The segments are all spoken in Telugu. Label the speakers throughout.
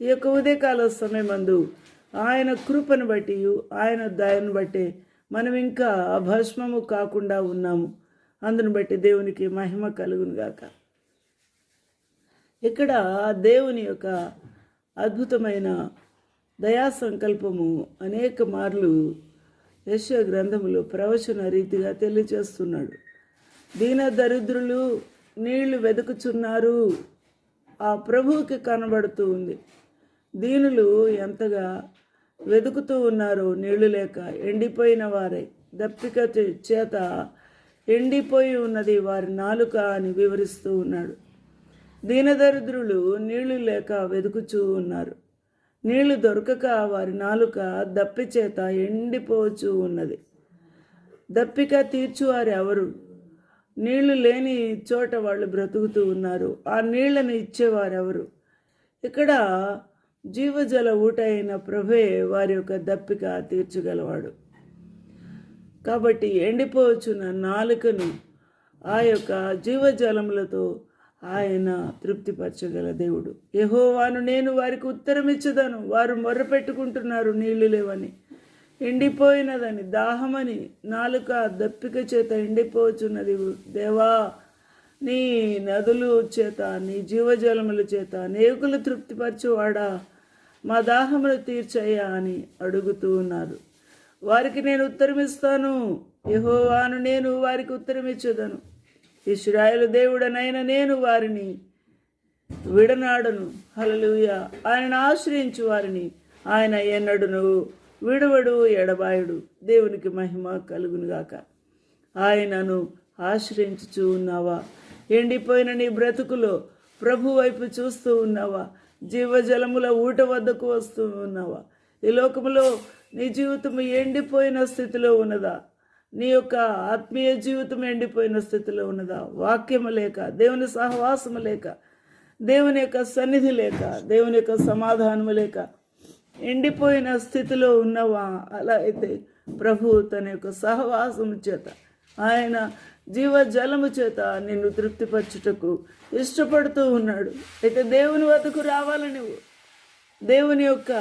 Speaker 1: ఈ యొక్క ఉదయకాల సమయమందు ఆయన కృపను బట్టి ఆయన దయను బట్టి మనం ఇంకా భస్మము కాకుండా ఉన్నాము. అందును బట్టి దేవునికి మహిమ కలుగును గాక ఇక్కడ దేవుని యొక్క అద్భుతమైన దయా సంకల్పము అనేక మార్లు యశ గ్రంథములో ప్రవచన రీతిగా తెలియచేస్తున్నాడు దీన దరిద్రులు నీళ్ళు వెతుకుచున్నారు ఆ ప్రభువుకి కనబడుతూ ఉంది. దీనులు ఎంతగా వెతుకుతూ ఉన్నారో నీళ్ళు లేక ఎండిపోయిన వారై. దప్పిక చేత ఎండిపోయి ఉన్నది వారి నాలుక అని వివరిస్తూ ఉన్నాడు. దీనదరిద్రులు నీళ్ళు లేక వెతుకుచూ ఉన్నారు. నీళ్ళు దొరకక వారి నాలుక దప్పి చేత ఎండిపోవచ్చు ఉన్నది. దప్పిక తీర్చువారు ఎవరు? నీళ్ళు లేని చోట వాళ్ళు బ్రతుకుతూ ఉన్నారు. ఆ నీళ్ళను ఇచ్చేవారు ఎవరు? ఇక్కడ జీవజల ఊట అయిన ప్రభే వారి యొక్క దప్పిక తీర్చగలవాడు. కాబట్టి ఎండిపోవచ్చున్న నాలుకను ఆ యొక్క జీవజలములతో ఆయన తృప్తిపరచగల దేవుడు. యహోవాను నేను వారికి ఉత్తరం ఇచ్చదను వారు మొర్రపెట్టుకుంటున్నారు నీళ్ళు లేవని. ఎండిపోయినదని దాహమని నాలుక దప్పిక చేత ఎండిపోవచ్చున్నది దేవా నీ నదులు చేత నీ జీవజలముల చేత నేకులు తృప్తిపరచువాడా? మా దాహములు తీర్చయ్యా అని అడుగుతూ ఉన్నారు. వారికి నేను ఉత్తరమిస్తాను. యహోవాను నేను వారికి ఉత్తరమిచ్చుదను. ఇస్రాయలు దేవుడనైన నేను వారిని విడనాడను. హలలుయ ఆయనను ఆశ్రయించు వారిని ఆయన ఎన్నడును విడవడు ఎడబాయుడు. దేవునికి మహిమ కలుగునుగాక. ఆయనను ఆశ్రయించుచూ ఉన్నావా? ఎండిపోయిన నీ బ్రతుకులో ప్రభు వైపు చూస్తూ ఉన్నావా? జీవజలముల ఊట వద్దకు వస్తూ ఉన్నావా? ఈ లోకములో నీ జీవితం ఎండిపోయిన స్థితిలో ఉన్నదా? నీ యొక్క ఆత్మీయ జీవితం ఎండిపోయిన స్థితిలో ఉన్నదా? వాక్యము లేక దేవుని సహవాసము లేక దేవుని యొక్క సన్నిధి లేక దేవుని యొక్క సమాధానము లేక ఎండిపోయిన స్థితిలో ఉన్నవా? అలా అయితే ప్రభు తన యొక్క సహవాసము చేత ఆయన జీవజలము చేత నిన్ను తృప్తిపరచుటకు ఇష్టపడుతూ ఉన్నాడు. అయితే దేవుని వద్దకు రావాలి నువ్వు? దేవుని యొక్క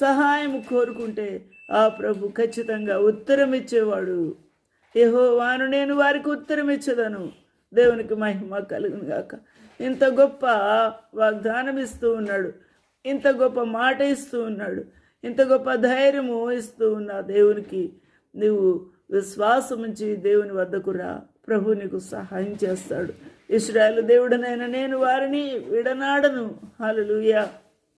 Speaker 1: సహాయం కోరుకుంటే ఆ ప్రభు ఖచ్చితంగా ఉత్తరం ఇచ్చేవాడు యెహోవాను నేను వారికి ఉత్తరం ఇచ్చేదను దేవునికి మహిమ కలుగును గాక. ఇంత గొప్ప వాగ్దానం ఇస్తూ ఉన్నాడు. ఇంత గొప్ప మాట ఇస్తూ ఉన్నాడు. ఇంత గొప్ప ధైర్యము ఇస్తూ ఉన్న దేవునికి నువ్వు విశ్వాసముంచి దేవుని వద్దకు రా. ప్రభు నీకు సహాయం చేస్తాడు. ఇస్రాయల్ దేవుడనైనా నేను వారిని విడనాడను. హల్లెలూయా.